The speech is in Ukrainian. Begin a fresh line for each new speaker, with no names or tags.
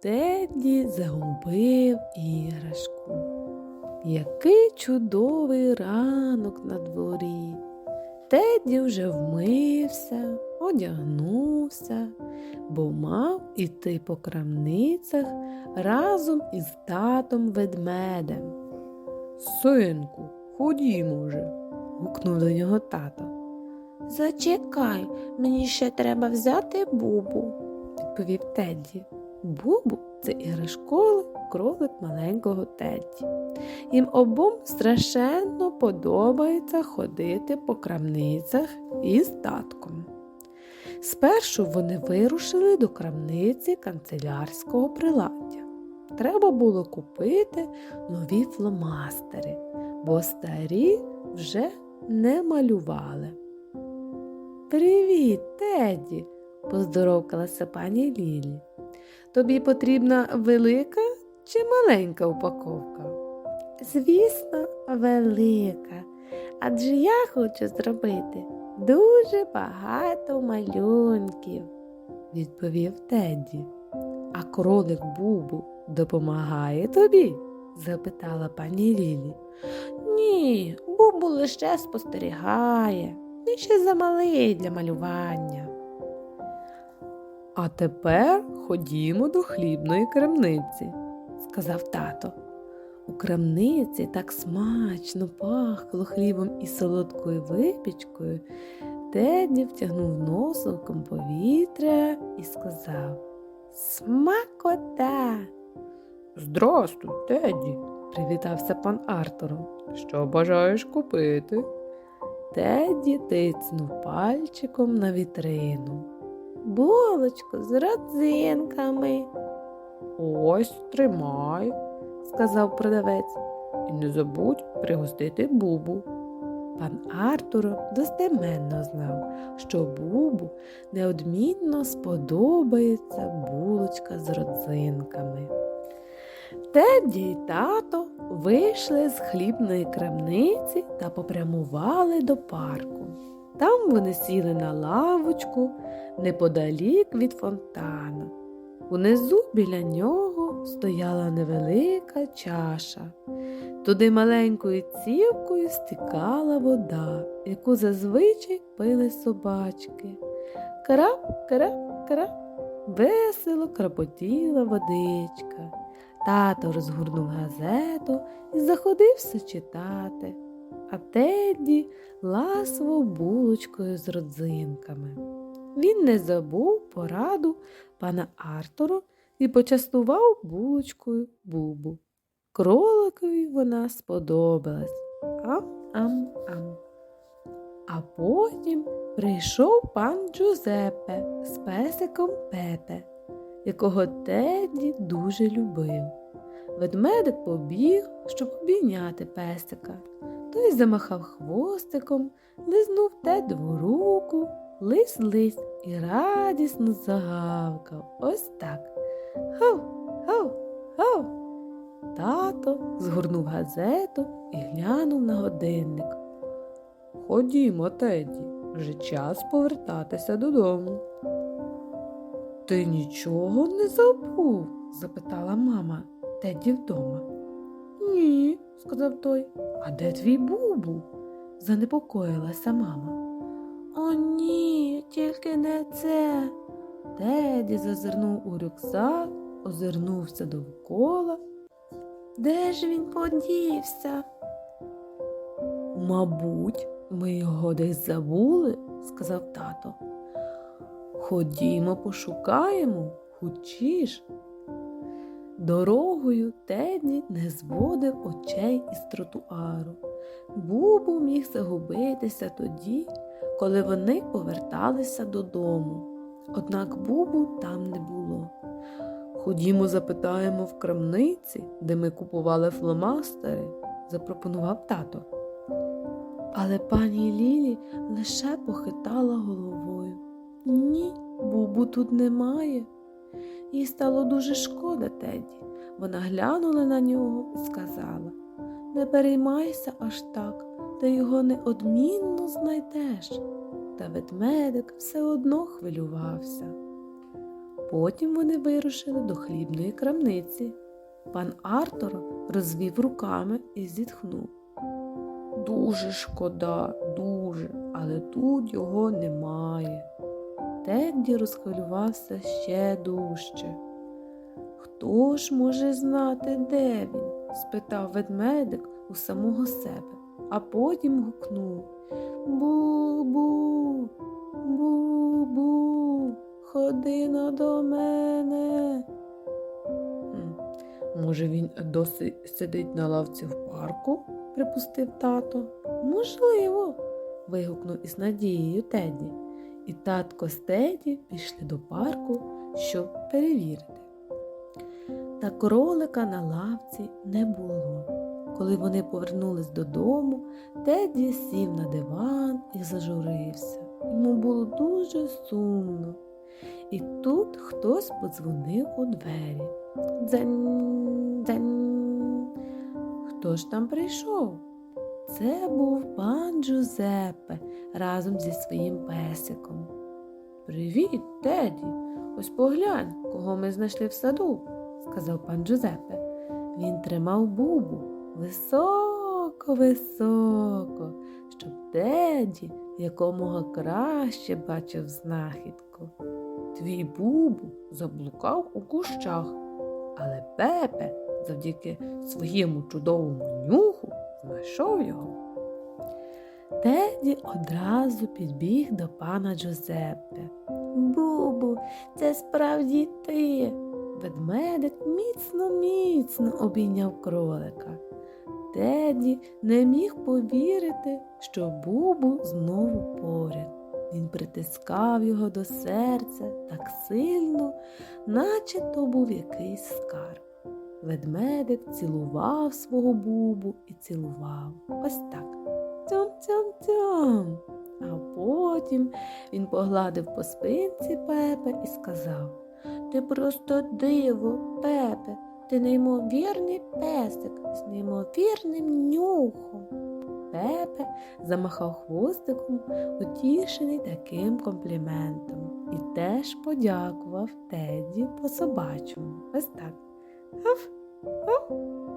Тедді загубив іграшку. Який чудовий ранок на дворі. Тедді вже вмився, одягнувся, бо мав іти по крамницях разом із татом ведмедем. Синку, ходімо вже, гукнув до нього тато. Зачекай, мені ще треба взяти бубу, відповів Тедді. Бубу це іграшковий кролик маленького Тедді. Їм обом страшенно подобається ходити по крамницях із татком. Спершу вони вирушили до крамниці канцелярського приладдя. Треба було купити нові фломастери, бо старі вже не малювали. Привіт, Теді, поздоровкалася пані Лілі. Тобі потрібна велика чи маленька упаковка? Звісно, велика. Адже я хочу зробити дуже багато малюнків, відповів Тедді. А кролик Бубу допомагає тобі? запитала пані Лілі. Ні, Бубу лише спостерігає. Він ще замалий для малювання. А тепер ходімо до хлібної крамниці, сказав тато. У крамниці так смачно пахло хлібом і солодкою випічкою. Теді втягнув носом повітря і сказав Смакота. Здрастуй, Теді, привітався пан Артуром. Що бажаєш купити? Теді тицнув пальчиком на вітрину. Булочку з родзинками. Ось тримай, сказав продавець, і не забудь пригостити бубу. Пан Артур достеменно знав, що бубу неодмінно сподобається булочка з родзинками. Тедді й тато вийшли з хлібної крамниці та попрямували до парку. Там вони сіли на лавочку неподалік від фонтана. Унизу біля нього стояла невелика чаша. Туди маленькою цівкою стікала вода, яку зазвичай пили собачки. Крап, крап, крап, весело крапотіла водичка. Тато розгорнув газету і заходився читати, а Тедді ласував булочкою з родзинками. Він не забув пораду пана Артура і почастував булочкою бубу. Кроликові вона сподобалась. Ам-ам-ам. А потім прийшов пан Джузеппе з песиком Пепе, якого Тедді дуже любив. Ведмедик побіг, щоб обійняти песика. Той замахав хвостиком, лизнув Тедову руку, лис лис і радісно загавкав. Ось так. Гав, гав, гав. Тато згорнув газету і глянув на годинник. Ходімо, Теді, вже час повертатися додому. Ти нічого не забув? запитала мама Теді вдома. Ні, сказав той. А де твій бубу? занепокоїлася мама. О, ні, тільки не це. Теді зазирнув у рюкзак, озирнувся довкола. Де ж він подівся? Мабуть, ми його десь забули, сказав тато. Ходімо, пошукаємо, хучіш. Дорогою Тедді не зводив очей із тротуару. Бубу міг загубитися тоді, коли вони поверталися додому. Однак Бубу там не було. Ходімо, запитаємо в крамниці, де ми купували фломастери, запропонував тато. Але пані Лілі лише похитала головою. Ні, Бубу тут немає. Їй стало дуже шкода Теді. Вона глянула на нього і сказала Не переймайся аж так, ти його неодмінно знайдеш. Та ведмедик все одно хвилювався. Потім вони вирушили до хлібної крамниці. Пан Артур розвів руками і зітхнув. Дуже шкода, дуже, але тут його немає. Тедді розхвилювався ще дужче. Хто ж може знати, де він? спитав ведмедик у самого себе, а потім гукнув Бу-бу, бу-бу, ходи но до мене. Може, він досі сидить на лавці в парку? припустив тато. Можливо. вигукнув із надією Теді. І татко з Теді пішли до парку, щоб перевірити. Та кролика на лавці не було. Коли вони повернулись додому, Теді сів на диван і зажурився. Йому було дуже сумно. І тут хтось подзвонив у двері. Дзень, дзень. Хто ж там прийшов? Це був пан Джузеппе разом зі своїм песиком. Привіт, Теді. Ось поглянь, кого ми знайшли в саду, сказав пан Джузеппе. Він тримав бубу високо, високо, щоб Теді якомога краще бачив знахідку. Твій бубу заблукав у кущах, але Пепе завдяки своєму чудовому нюху знайшов його. Теді одразу підбіг до пана Джузеппе. Бубу, це справді ти. Ведмедик міцно, міцно обійняв кролика. Теді не міг повірити, що Бубу знову поряд. Він притискав його до серця так сильно, наче то був якийсь скарб. Ведмедик цілував свого бубу і цілував. Ось так. Тьом-тьом-тьом. А потім він погладив по спинці Пепе і сказав Ти просто диво, Пепе, ти неймовірний песик з неймовірним нюхом. Пепе замахав хвостиком, утішений таким компліментом, і теж подякував Теді по собачому. Ось так. Гав, гав, гав.